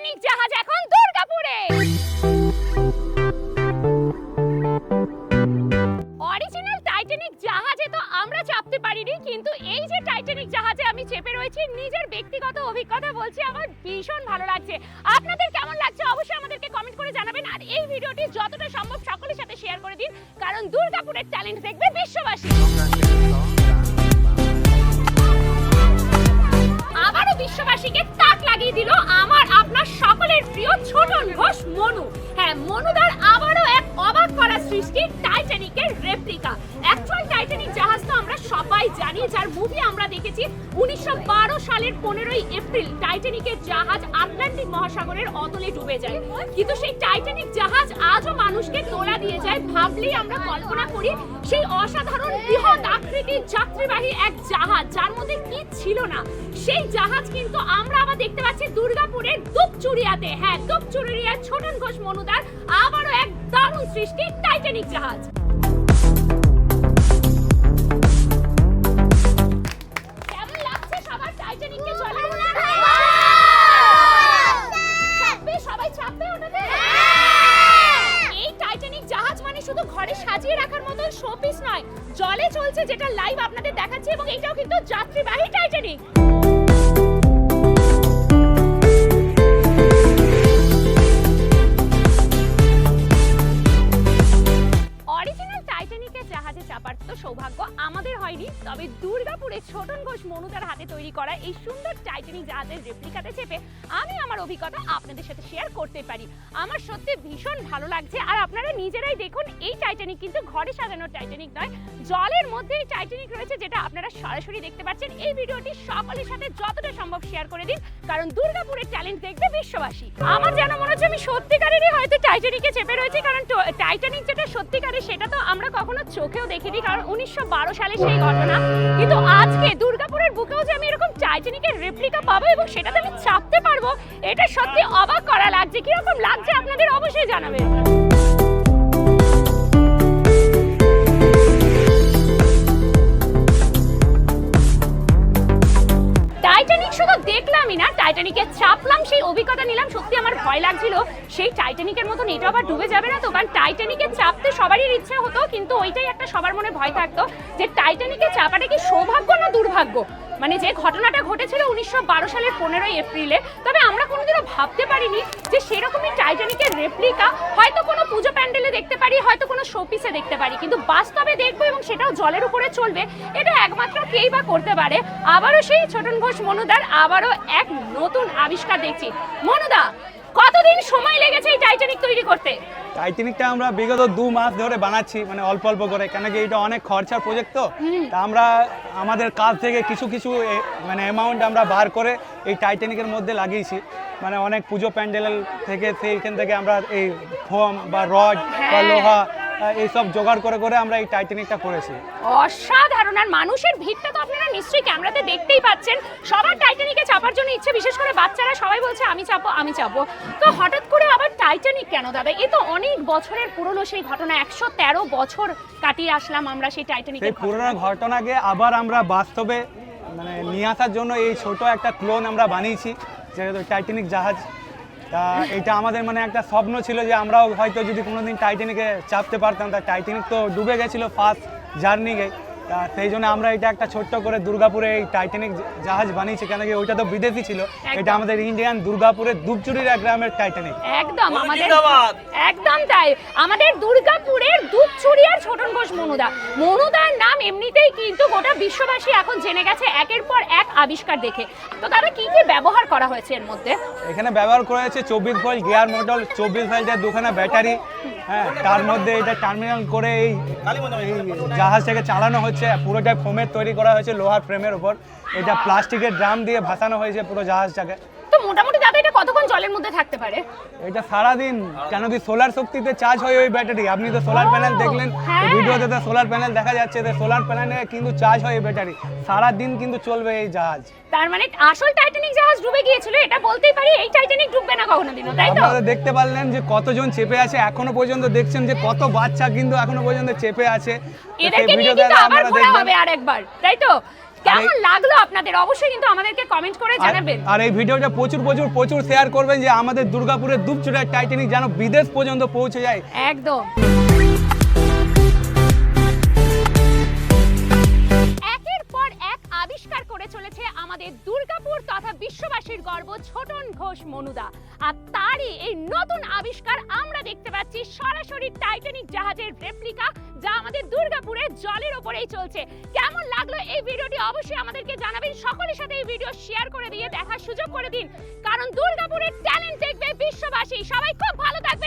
Titanic জাহাজ এখন দুর্গাপুরে অরিজিনাল টাইটানিক জাহাজে তো আমরা চাপতে পারিনি কিন্তু এই যে টাইটানিক জাহাজে আমি চেপে রয়েছি নিজের ব্যক্তিগত অভিজ্ঞতা বলছি আমার ভীষণ ভালো লাগছে আপনাদের কেমন লাগছে অবশ্যই আমাদেরকে কমেন্ট করে জানাবেন আর এই ভিডিওটি যতটা সম্ভব সকলের সাথে শেয়ার করে দিন, কারণ দুর্গাপুরের ট্যালেন্ট দেখবে বিশ্ববাসী। সালের পনেরোই এপ্রিল টাইটানিকের জাহাজ আটলান্টিক মহাসাগরের অতলে ডুবে যায়। কিন্তু সেই টাইটানিক জাহাজ আজও মানুষকে তোলা দিয়ে যায়। ভাবলেই আমরা কল্পনা করি সেই অসাধারণ বৃহৎ আকৃতির যাত্রীবাহী এক জাহাজ, যার মধ্যে কি ছিল না। সেই জাহাজ কিন্তু আমরা আবার দেখতে পাচ্ছি দুর্গাপুরের দুপচুরিয়াতে। হ্যাঁ দুপচুরিয়ার ছোটন ঘোষ মনুদার আবারও এক দারুণ সৃষ্টি টাইটানিক জাহাজ। দেখাচ্ছি এবং এটাও কিন্তু যাত্রীবাহী টাইটানিক টাইটানিকের জাহাজে চাপার তো সৌভাগ্য আমাদের হয়নি। তবে দুর্গাপুরে ছোটন ঘোষ মনুদার হাতে তৈরি করা এই সুন্দর টাইটানিক জাহাজের রেপ্লিকাতে চেপে আমি আমার অভিজ্ঞতা আপনাদের সাথে শেয়ার করতে পারি। আমার সত্যি ভীষণ ভালো লাগছে আর আপনারা নিজেরাই দেখুন, এই টাইটানিক কিন্তু ঘরে সাজানো টাইটানিক নয়, জলের মধ্যে এই টাইটানিক রয়েছে যেটা আপনারা সরাসরি দেখতে পাচ্ছেন। এই ভিডিওটি সকলের সাথে যতটা সম্ভব শেয়ার করে দিন, কারণ দুর্গাপুরের ট্যালেন্ট দেখবে বিশ্ববাসী। আমার যেন মনে হচ্ছে আমি সত্যিকারেরই হয়তো টাইটানিকে চেপে রয়েছি, কারণ টাইটানিক যেটা সত্যিকারের, সেটা তো আমরা কখনো চোখেও দেখিনি, কারণ উনিশশো বারো সালে সেই ঘটনা। কিন্তু আজকে দুর্গাপুরের বুকেও যে আমি এরকম টাইটানিকের রেপ্লিকা পাবো এবং সেটাতে আমি চাপতে পারব, এটা সত্যি অবাক করা লাগছে। কীরকম লাগছে আপনাদের অবশ্যই জানাবেন। অভিজ্ঞতা নিলাম, সত্যি আমার ভয় লাগছিল। সেই টাইটানিকের মতন এটা আবার ডুবে যাবে না তো? কারণ টাইটানিকে চাপতে সবারই ইচ্ছে হতো, কিন্তু ওইটাই একটা সবার মনে ভয় থাকতো যে টাইটানিকে চাপাটা কি সৌভাগ্য না দুর্ভাগ্য? মানে যে ঘটনাটা ঘটেছিল উনিশশো বারো সালের পনেরোই এপ্রিলে, তবে আমরা কোনোদিনও ভাবতে পারিনি যে সেরকমই টাইটানিকের রেপ্লিকা হয়তো কোনো পুজো প্যান্ডেলে দেখতে পারি, হয়তো কোনো শোপিসে দেখতে পারি। কিন্তু বাস্তবে দেখব এবং সেটাও জলের উপরে চলবে, এটা একমাত্র কেই বা করতে পারে? আবারও সেই ছোটন ঘোষ মনুদার, আবারও এক নতুন আবিষ্কার দেখছি। মনুদা কতদিন সময় লেগেছে এই টাইটানিক তৈরি করতে? টাইটানিকটা আমরা বিগত দু মাস ধরে বানাচ্ছি মানে অল্প অল্প করে কেন কি এটা অনেক খরচার প্রজেক্ট তো? তা আমরা আমাদের কাজ থেকে কিছু কিছু এ- মানে অ্যামাউন্ট আমরা বার করে এই টাইটানিকের মধ্যে লাগিয়েছি। মানে অনেক পুজো প্যান্ডেল থেকে সেইখান থেকে আমরা এই ফোম বা রড বা হ্যাঁ। লোহা আহ, এইসব জোগাড় করে করে আমরা এই টাইটানিকটা করেছি। অসাধারণ আর মানুষের ভিড়টা তো আপনারা নিশ্চয়ই ক্যামেরাতে দেখতেই পাচ্ছেন। সবার টাইটানিকে চাপার জন্য ইচ্ছে বিশেষ করে বাচ্চারা সবাই বলছে আমি চাপো আমি চাপবো তো হঠাৎ করে আবার টাইটানিক কেন দাদা? এ তো অনেক বছরের পুরনো সেই ঘটনা একশো তেরো বছর কাটিয়ে আসলাম আমরা সেই সেই টাইটানিকের পুরোনো ঘটনাকে আবার আমরা বাস্তবে মানে নিয়ে আসার জন্য এই ছোট একটা ক্লোন আমরা বানিয়েছি যেটা টাইটানিক জাহাজ। তা এটা আমাদের মানে একটা স্বপ্ন ছিল যে আমরাও হয়তো যদি কোনোদিন টাইটানিকে চাপতে পারতাম, তা টাইটানিক তো ডুবে গেছিল ফার্স্ট জার্নিকে তা সেই জন্য আমরা এটা একটা ছোট্ট করে দুর্গাপুরে এই টাইটানিক জাহাজ বানিয়েছি কেন কি ওইটা তো বিদেশি ছিল। এটা আমাদের ইন্ডিয়ান দুর্গাপুরের দুপচুরিরা গ্রামের টাইটানিক একদম আমাদের একদম তাই। আমাদের দুর্গাপুরের দুধচুরিয়ার ছোটন ঘোষ মনুদা। মনুদার নাম এমনিতেই কিন্তু গোটা বিশ্ববাসী এখন জেনে গেছে একের পর এক আবিষ্কার দেখে। তো দাদা কি কি ব্যবহার করা হয়েছে এর মধ্যে? এখানে ব্যবহার করা হয়েছে চব্বিশ ভোল্ট গিয়ার মোটর চব্বিশ ভোল্টের দুখানা ব্যাটারি হ্যাঁ তার মধ্যে এটা টার্মিনাল করে এই জাহাজ জাহাজটাকে চালানো হচ্ছে পুরোটা ফোমের তৈরি করা হয়েছে, লোহার ফ্রেমের উপর। এটা প্লাস্টিকের ড্রাম দিয়ে ভাসানো হয়েছে পুরো জাহাজটাকে। মোটামুটি দাদা এটা কতক্ষণ জলের মধ্যে থাকতে পারে? এটা সারাদিন। কেন কি সোলার শক্তিতে চার্জ হয় ওই ব্যাটারি আপনি তো সোলার প্যানেল দেখলেন। হ্যাঁ। ভিডিওতে তো সোলার প্যানেল দেখা যাচ্ছে তো সোলার প্যানেলে কিন্তু চার্জ হয় এই ব্যাটারি সারাদিন কিন্তু চলবে এই জাহাজ। তার মানে আসল টাইটানিক জাহাজ ডুবে গিয়েছিল এটা বলতেই পারি এই টাইটানিক ডুববে না কখনো দিনও তাই তো? আপনারা দেখতে পারলেন যে কতজন চেপে আছে এখনও পর্যন্ত দেখছেন যে কত বাচ্চা কিন্তু এখনও পর্যন্ত চেপে আছে। এদেরকে নিয়ে কিন্তু আবার ঘোরা হবে আরেকবার তাই তো? কেমন লাগল আপনাদের? অবশ্যই কিন্তু আমাদেরকে কমেন্ট করে জানাবেন। আর এই ভিডিওটা প্রচুর প্রচুর প্রচুর শেয়ার করবেন যে আমাদের দুর্গাপুরের দুপচুড়ার টাইটানিক যেন বিদেশ পর্যন্ত পৌঁছে যায়। একদম। চলেছে আমাদের দুর্গাপুর তথা বিশ্ববাসীর গর্ব ছোটন ঘোষ মনুদা। আর তারই এই নতুন আবিষ্কার আমরা দেখতে পাচ্ছি সরাসরি টাইটানিক জাহাজের রেপ্লিকা যা আমাদের দুর্গাপুরে জলের ওপরেই চলছে। কেমন লাগল এই ভিডিওটি অবশ্যই আমাদেরকে জানাবেন। সকলের সাথে এই ভিডিও শেয়ার করে দিয়ে দেখার সুযোগ করে দিন। কারণ দুর্গাপুরের ট্যালেন্ট দেখবে বিশ্ববাসী। সবাই খুব ভালো থাকবে